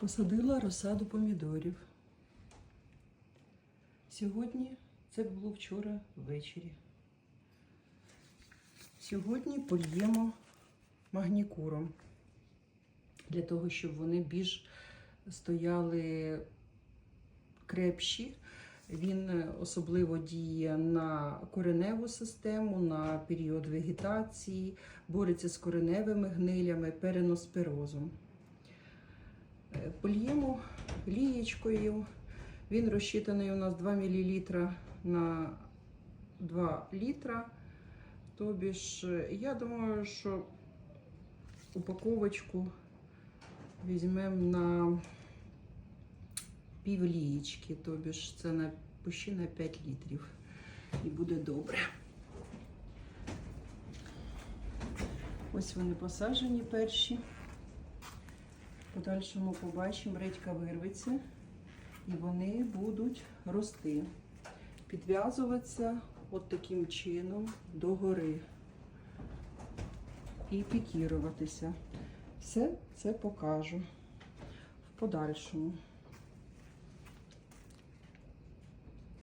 Посадила розсаду помідорів. Сьогодні це було вчора ввечері. Сьогодні польємо магнікуром для того, щоб вони більш стояли крепші. Він е, особливо діє на кореневу систему, на період вегетації, бореться з кореневими гнилями, переноспирозом. Польємо лієчкою. Він розчитаний у нас 2 мл на 2 літра. Тобі ж, я думаю, що упаковочку візьмемо на пів лієчки, тобі ж це на почти на 5 літрів. І буде добре. Ось вони посаджені перші. В подальшому побачимо, редька вирветься і вони будуть рости. Підв'язуватися от таким чином догори і пікіруватися. Все це покажу в подальшому.